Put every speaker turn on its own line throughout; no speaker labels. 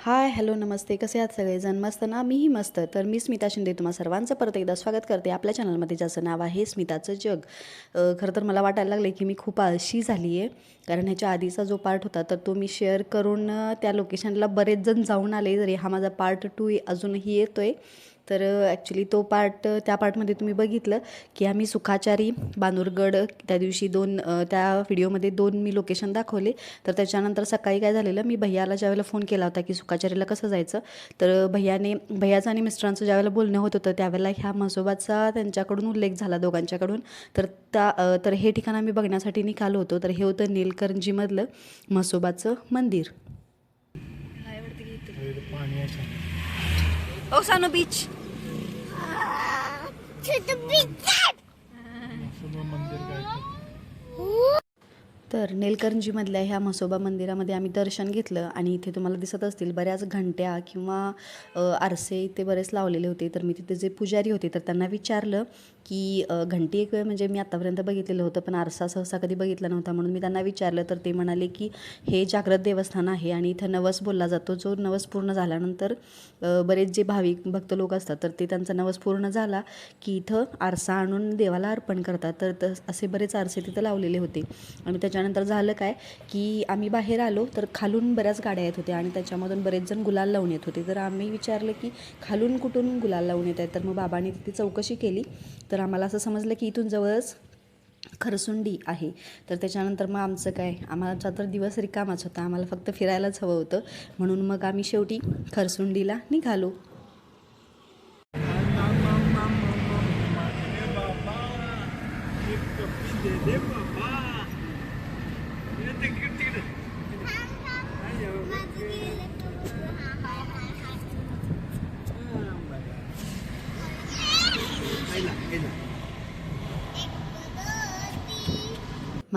Hi hello नमस्ते. कसे आहात सगळेजण? मस्त ना? मीही मस्त. तर मी स्मिता शिंदे तुम्हा सर्वांचं परत एकदा स्वागत करते. आपल्या चॅनलमध्ये ज्याचं नाव आहे स्मिताचं जग. खरं तर मला वाटायला लागले की मी खूप आळशी झाली आहे कारण ह्याच्या आधीचा जो पार्ट होता तर तो मी शेअर करून त्या लोकेशनला बरेच जण जाऊन आले. जरी हा माझा पार्ट टू अजूनही येतो आहे तर ॲक्च्युली तो पार्ट त्या पार्टमध्ये तुम्ही बघितलं की आम्ही सुखाचारी बानूरगड त्या दिवशी दोन त्या व्हिडिओमध्ये दोन मी लोकेशन दाखवले. तर त्याच्यानंतर सकाळी काय झालेलं मी भैयाला ज्यावेळेला फोन केला होता की सुखाचारीला कसं जायचं तर भैयाने भैयाचं आणि मिस्टरांचं ज्यावेळेला बोलणं होत होतं त्यावेळेला ह्या म्हसोबाचा त्यांच्याकडून उल्लेख झाला दोघांच्याकडून. तर त्या तर हे ठिकाण आम्ही बघण्यासाठी निघालो होतो. तर हे होतं नीलकंठजीमधलं म्हसोबाचं मंदिर.
पाणी आहे
ओसानो बीच
मंदिर काय
तर नेलकरंजीमधल्या ह्या म्हसोबा मंदिरामध्ये आम्ही दर्शन घेतलं आणि इथे तुम्हाला दिसत असतील बऱ्याच घंट्या किंवा आरसे इथे बरेच लावलेले होते. तर मी तिथे जे पुजारी होते तर त्यांना विचारलं की घंटी एक वेळ म्हणजे मी आत्तापर्यंत बघितलेलं होतं पण आरसा सहसा कधी बघितला नव्हता म्हणून मी त्यांना विचारलं. तर ते म्हणाले की हे जागृत देवस्थान आहे आणि इथं नवस बोलला जातो. जो नवस पूर्ण झाल्यानंतर बरेच जे भाविक भक्त लोक असतात तर ते त्यांचा नवस पूर्ण झाला की इथं आरसा आणून देवाला अर्पण करतात. तर तस असे बरेच आरसे तिथं लावलेले होते. आणि त्याच्यानंतर झालं काय की आम्ही बाहेर आलो तर खालून बऱ्याच गाड्या येत होत्या आणि त्याच्यामधून बरेच जण गुलाल लावून येत होते. तर आम्ही विचारलं की खालून कुठून गुलाल लावून येत आहेत तर मग बाबांनी तिथे चौकशी केली. तर तर आम्हाला असं समजलं की इथून जवळच खरसुंडी आहे तर त्याच्यानंतर मग आमचं काय आम्हाला तर दिवस रिकामाच होता आम्हाला फक्त फिरायलाच हवं होतं म्हणून मग आम्ही शेवटी खरसुंडीला निघालो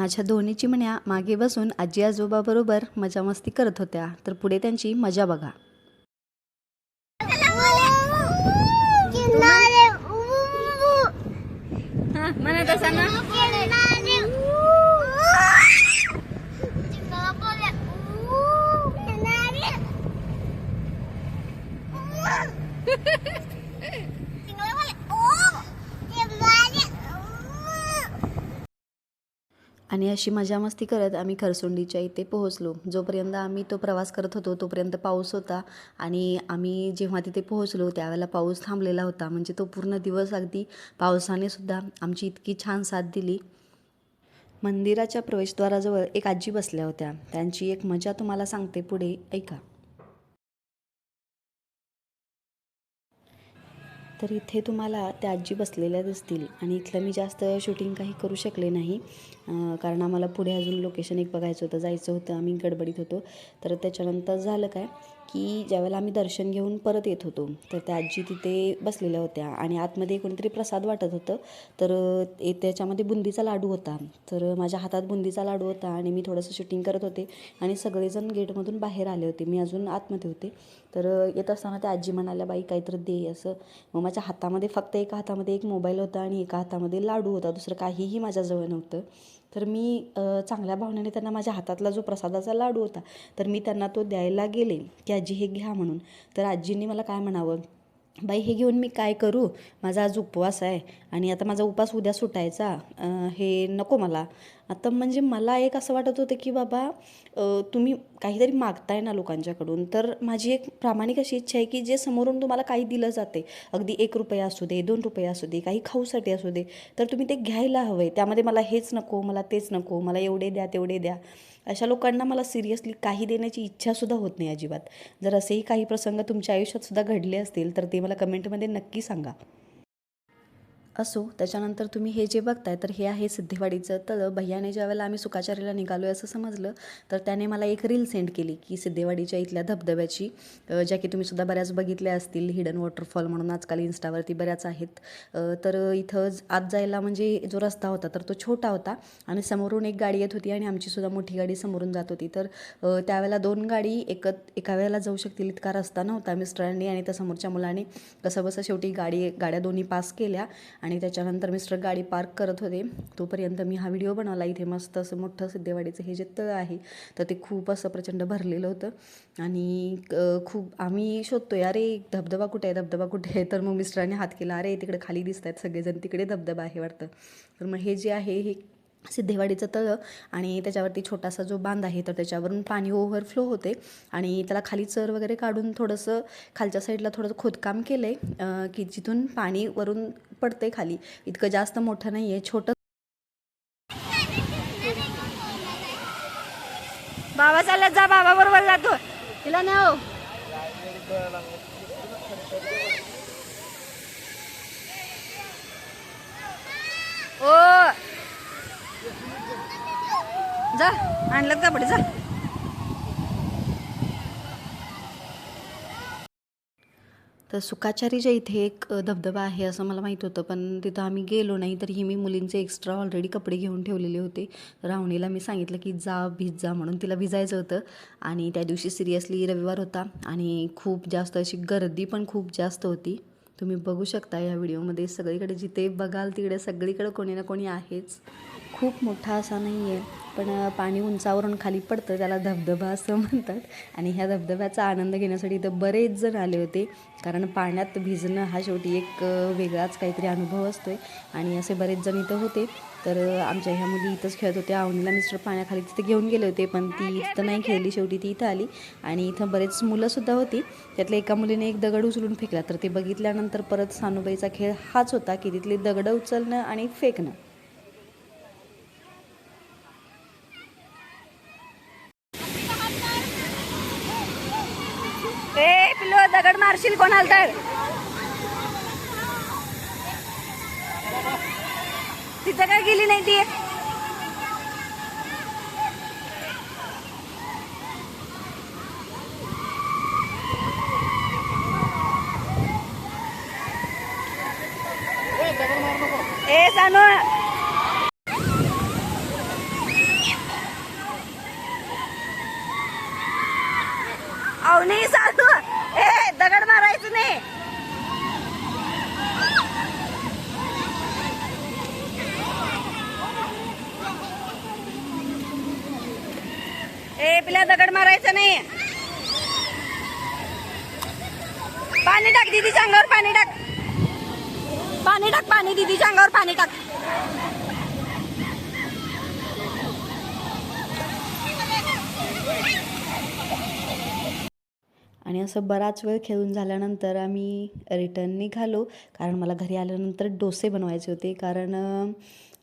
माझ्या दोन्ही चिमण्या मागे बसून आजी आजोबाबरोबर मजा मस्ती करत होत्या. तर पुढे त्यांची मजा बघा.
म्हणत असा ना
आणि अशी मजा मस्ती करत आम्ही खरसुंडीच्या इथे पोहोचलो. जोपर्यंत आम्ही तो प्रवास करत होतो तोपर्यंत पाऊस होता आणि आम्ही जेव्हा तिथे पोहोचलो त्यावेळेला पाऊस थांबलेला होता. म्हणजे तो पूर्ण दिवस अगदी पावसाने सुद्धा आमची इतकी छान साथ दिली. मंदिराच्या प्रवेशद्वाराजवळ एक आजी बसल्या होत्या. त्यांची एक मजा तुम्हाला सांगते पुढे. ऐका. तर इथे तुम्हाला त्या आजी बसलेल्या दिसतील आणि इथलं मी जास्त शूटिंग काही करू शकले नाही. कारण आम्हाला पुढे अजून लोकेशन एक बघायचं होतं जायचं होतं. आम्ही गडबडीत होतो. तर त्याच्यानंतर झालं काय? की ज्यावेळेला आम्ही दर्शन घेऊन परत येत होतो तर त्या आजी तिथे बसलेल्या होत्या आणि आतमध्ये कोणीतरी प्रसाद वाटत होतं. तर त्याच्यामध्ये बुंदीचा लाडू होता. तर माझ्या हातात बुंदीचा लाडू होता आणि मी थोडंसं शूटिंग करत होते आणि सगळेजण गेटमधून बाहेर आले होते. मी अजून आतमध्ये होते. तर येत असताना त्या आजी म्हणाल्या बाई काहीतरी दे असं. मग माझ्या हातामध्ये फक्त एका हातामध्ये एक मोबाईल होता आणि एका हातामध्ये लाडू होता. दुसरं काहीही माझ्याजवळ नव्हतं. तर मी चांगल्या भावनेने त्यांना माझ्या हातातला जो प्रसादाचा लाडू होता तर मी त्यांना तो द्यायला गेले की आजी हे घ्या म्हणून. तर आजींनी मला काय म्हणावं? बाई हे घेऊन मी काय करू? माझा आज उपवास आहे आणि आता माझा उपवास उद्या सुटायचा. हे नको मला. आता म्हणजे मला एक असं वाटत होतं की बाबा तुम्ही काहीतरी मागताय ना लोकांच्याकडून. तर माझी एक प्रामाणिक अशी इच्छा आहे की जे समोरून तुम्हाला काही दिलं जाते अगदी एक रुपया असू दे दोन रुपये असू दे काही खाऊसाठी असू दे तर तुम्ही ते घ्यायला हवं आहे त्यामध्ये मला हेच नको मला तेच नको मला एवढे द्या तेवढे द्या. अशा लोकांना मला सिरियसली काही देण्याची इच्छासुद्धा होत नाही अजिबात. जर असेही काही प्रसंग तुमच्या आयुष्यात सुद्धा घडले असतील तर ते मला कमेंटमध्ये नक्की सांगा. असो त्याच्यानंतर तुम्ही हे जे बघताय तर हे आहे सिद्धेवाडीचं तर भैयाने ज्यावेळेला आम्ही सुखाचार्याला निघालो आहे असं समजलं तर त्याने मला एक रील सेंड केली की सिद्धेवाडीच्या इथल्या धबधब्याची ज्या की तुम्ही सुद्धा बऱ्याच बघितल्या असतील हिडन वॉटरफॉल म्हणून आजकाल इन्स्टावरती बऱ्याच आहेत. तर इथं आत जायला म्हणजे जो रस्ता होता तर तो छोटा होता आणि समोरून एक गाडी येत होती आणि आमचीसुद्धा मोठी गाडी समोरून जात होती. तर त्यावेळेला दोन गाडी एकत एका वेळेला जाऊ शकतील इतका रस्ता नव्हता मिस्टरांनी आणि त्या समोरच्या मुलाने कसं बसं शेवटी गाडी गाड्या दोन्ही पास केल्या आणि त्याच्यानंतर मिस्टर गाडी पार्क करत होते. तोपर्यंत मी हा व्हिडिओ बनवला. इथे मस्त असं मोठं सिद्धेवाडीचं हे जे तळ आहे तर ते खूप असं प्रचंड भरलेलं होतं. आणि खूप आम्ही शोधतोय अरे धबधबा कुठे आहे? धबधबा कुठे आहे? तर मग मिस्टरांनी हात केला अरे तिकडे खाली दिसत आहेत सगळेजण तिकडे धबधबा आहे वाटतं. तर मग हे जे आहे हे सिद्धेवाडीचं तळं आणि त्याच्यावरती छोटासा जो बांध आहे तर त्याच्यावरून पाणी ओव्हरफ्लो होते आणि त्याला खाली चर वगैरे काढून थोडंसं खालच्या साईडला थोडंसं खोदकाम केलं आहे की जिथून पाणी वरून पडते खाली. इतकं जास्त मोठं नाही आहे छोटं
बाबा चालला जा बाबा बरोबर जातो. तिला नाव हो. ओ जा आणलं का जा
तर सुकाचारीच्या इथे एक धबधबा आहे असं मला माहीत होतं पण तिथं आम्ही गेलो नाही तरीही मी मुलींचे एक्स्ट्रा ऑलरेडी कपडे घेऊन ठेवलेले होते. रावणीला मी सांगितलं की जा भिज जा म्हणून तिला भिजायचं होतं. आणि त्या दिवशी सिरियसली रविवार होता आणि खूप जास्त अशी गर्दी पण खूप जास्त होती. तुम्ही बघू शकता या व्हिडिओमध्ये. सगळीकडे जिथे बघाल तिकडे सगळीकडे कोणी ना कोणी आहेच. खूप मोठा असा नाही आहे पण पाणी उंचावरून खाली पडतं त्याला धबधबा असं म्हणतात. आणि ह्या धबधब्याचा आनंद घेण्यासाठी इथं बरेच जण आले होते कारण पाण्यात भिजणं हा शेवटी एक वेगळाच काहीतरी अनुभव असतो आहे आणि असे बरेच जण इथं होते. तर आमच्या ह्या मुली इथंच खेळत होत्या. आवनीला मिस्टर पाण्याखाली तिथे घेऊन गेले होते पण ती तिथं नाही खेळली. शेवटी ती इथं आली आणि इथं बरेच मुलंसुद्धा होती. त्यातल्या एका मुलीने एक दगड उचलून फेकला. तर ते बघितल्यानंतर परत सानुबाईचा खेळ हाच होता की तिथले दगडं उचलणं आणि फेकणं.
दगड मारशील कोणाला तर? तिथं काय गेली नाही ती? पिल्या नाही पाणी टाक दीदीच्या अंगावर पाणी टाक. पाणी टाक पाणी दीदीच्या अंगावर पाणी टाक.
आणि असं बराच वेळ खेळून झाल्यानंतर आम्ही रिटर्न निघालो. कारण मला घरी आल्यानंतर डोसे बनवायचे होते. कारण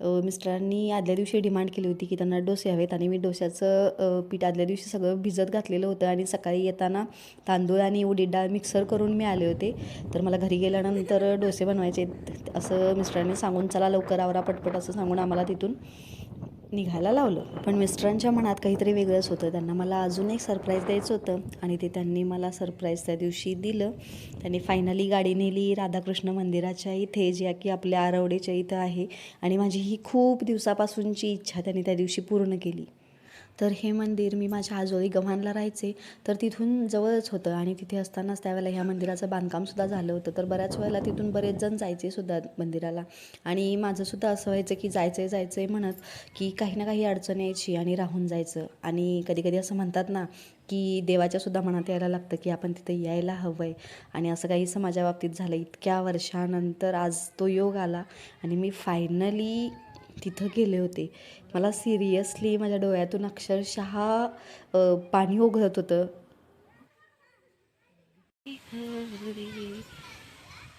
मिस्टरांनी आदल्या दिवशी डिमांड केली होती की त्यांना डोसे हवेत आणि मी डोश्याचं पीठ आदल्या दिवशी सगळं भिजत घातलेलं होतं आणि सकाळी येताना तांदूळ आणि उडीद डाळ मिक्सर करून मी आले होते तर मला घरी गेल्यानंतर डोसे बनवायचे आहेत. असं मिस्टरांनी सांगून चला लवकर आवरा पटपट असं सांगून आम्हाला तिथून निघायला लावलं. पण मिस्टरांच्या मनात काहीतरी वेगळंच होतं. त्यांना मला अजून एक सरप्राईज द्यायचं होतं आणि ते त्यांनी मला सरप्राईज त्या दिवशी दिलं. त्यांनी फायनली गाडी नेली राधाकृष्ण मंदिराच्या इथे जे की आपल्या आरवडेच्या इथं आहे. आणि माझी ही खूप दिवसापासूनची इच्छा त्यांनी त्या दिवशी पूर्ण केली. तर हे मंदिर मी माझ्या आजोळी गव्हाणला राहायचे. तर तिथून जवळच होतं आणि तिथे असतानाच त्यावेळेला ह्या मंदिराचं बांधकामसुद्धा झालं होतं. तर बऱ्याच वेळेला तिथून बरेच जण जायचे सुद्धा मंदिराला. आणि माझंसुद्धा असं व्हायचं की जायचं आहे जायचं आहे म्हणत की काही ना काही अडचण यायची आणि राहून जायचं. आणि कधी कधी असं म्हणतात ना की देवाच्यासुद्धा मनात यायला लागतं की आपण तिथे यायला हवं आहे आणि असं काही माझ्या बाबतीत झालं. इतक्या वर्षानंतर आज तो योग आला आणि मी फायनली तिथं गेले होते. मला सिरियसली माझ्या डोळ्यातून अक्षरशः पाणी ओघळत होतं.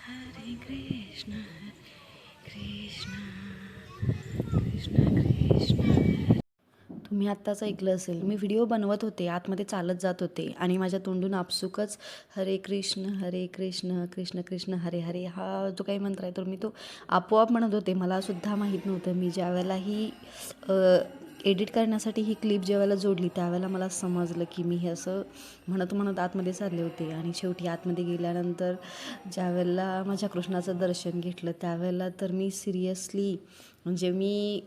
हरे कृष्ण. तुम्ही आत्ताच ऐकलं असेल. मी व्हिडिओ बनवत होते आतमध्ये चालत जात होते आणि माझ्या तोंडून आपसुकच हरे कृष्ण हरे कृष्ण कृष्ण कृष्ण हरे हरे हा जो काही मंत्र आहे तर मी तो आपोआप म्हणत होते. मलासुद्धा माहीत नव्हतं. मी ज्यावेळेला ही एडिट करण्यासाठी ही क्लिप ज्यावेळेला जोडली त्यावेळेला मला समजलं की मी हे असं म्हणत म्हणत आतमध्ये चालले होते. आणि शेवटी आतमध्ये गेल्यानंतर ज्यावेळेला माझ्या कृष्णाचं दर्शन घेतलं त्यावेळेला तर मी सिरियसली म्हणजे मी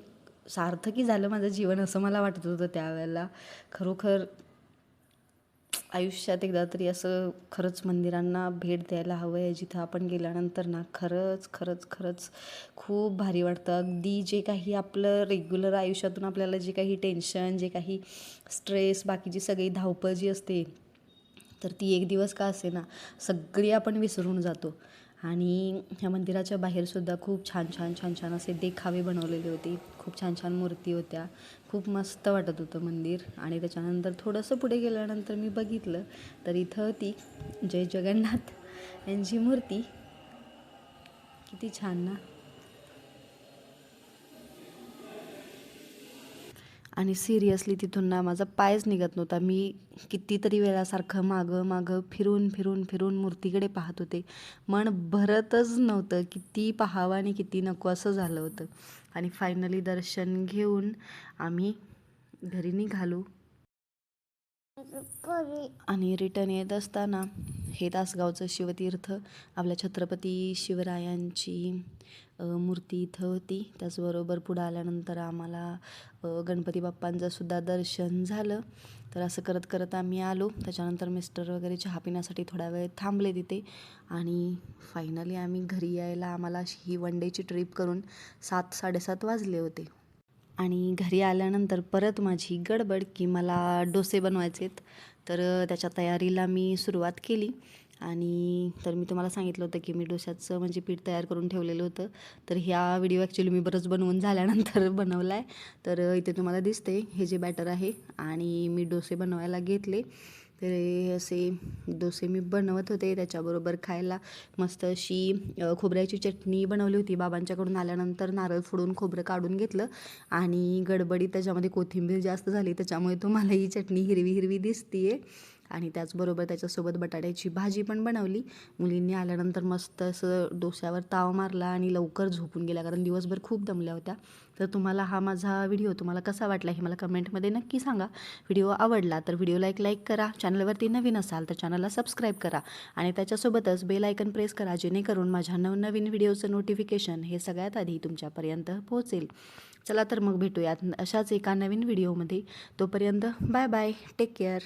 सार्थकी झालं माझं जीवन असं मला वाटत होतं त्यावेळेला. खरोखर आयुष्यात एकदा तरी असं खरंच मंदिरांना भेट द्यायला हवं आहे जिथं आपण गेल्यानंतर ना खरंच खरंच खरंच खूप भारी वाटतं. अगदी जे काही आपलं रेग्युलर आयुष्यातून आपल्याला जे काही टेन्शन जे काही स्ट्रेस बाकीची सगळी धावपळ जी असते तर ती एक दिवस का असे ना सगळी आपण विसरून जातो. आणि ह्या मंदिराच्या बाहेरसुद्धा खूप छान छान छान छान असे देखावे बनवलेले होते. खूप छान छान मूर्ती होत्या. खूप मस्त वाटत होतं मंदिर. आणि त्याच्यानंतर थोडंसं पुढे गेल्यानंतर मी बघितलं तर इथं ती जय जगन्नाथ यांची मूर्ती. किती छान ना? आणि सिरियसली तिथून ना माझा पायच निघत नव्हता. मी कितीतरी वेळासारखं मागं मागं फिरून फिरून फिरून मूर्तीकडे पाहत होते. मन भरतच नव्हतं किती पाहावं आणि किती नको असं झालं होतं. आणि फायनली दर्शन घेऊन आम्ही घरी निघालो. आणि रिटर्न येत असताना हे तासगावचं शिवतीर्थ आपल्या छत्रपती शिवरायांची मूर्ती इथं होती. त्याचबरोबर पुढं आल्यानंतर आम्हाला गणपती बाप्पांचं सुद्धा दर्शन झालं. तर असं करत करत आम्ही आलो. त्याच्यानंतर मिस्टर वगैरे चहा पिण्यासाठी थोडा वेळ थांबले तिथे. आणि फायनली आम्ही घरी यायला आम्हाला अशी ही वन डेची ट्रिप करून सात साडेसात वाजले होते. आणि घरी आल्यानंतर परत माझी गडबड की मला डोसे बनवायचे आहेत तर त्याच्या तयारीला मी सुरुवात केली. आणि तर मी तुम्हाला सांगितलं होतं की मी डोश्याचं म्हणजे पीठ तयार करून ठेवलेलं होतं. तर ह्या व्हिडिओ ॲक्च्युली मी बरंच बनवून झाल्यानंतर बनवला आहे तर इथे तुम्हाला दिसते हे जे बॅटर आहे. आणि मी डोसे बनवायला घेतले. तर हे असे डोसे मी बनवत होते. त्याच्याबरोबर खायला मस्त अशी खोबऱ्याची चटणी बनवली होती. बाबांच्याकडून आल्यानंतर नारळ फोडून खोबरं काढून घेतलं आणि गडबडीत त्याच्यामध्ये कोथिंबीर जास्त झाली. त्याच्यामुळे तुम्हाला ही चटणी हिरवी हिरवी दिसतीये. आणि त्याचबरोबर त्याच्यासोबत बटाट्याची भाजी पण बनवली. मुलींनी आल्यानंतर मस्त असं डोस्यावर ताव मारला आणि लवकर झोपून गेला कारण दिवसभर खूप दमल्या होत्या. तर तुम्हाला हा माझा व्हिडिओ तुम्हाला कसा वाटला हे मला कमेंटमध्ये नक्की सांगा. व्हिडिओ आवडला तर व्हिडिओला एक लाईक करा चॅनलवरती नवीन असाल तर चॅनलला सबस्क्राईब करा आणि त्याच्यासोबतच बेल आयकन प्रेस करा जेणेकरून माझ्या नवनवीन व्हिडिओचं नोटिफिकेशन हे सगळ्यात आधी तुमच्यापर्यंत पोहोचेल. चला तर मग भेटूयात अशाच एका नवीन व्हिडिओमध्ये. तोपर्यंत बाय बाय टेक केअर.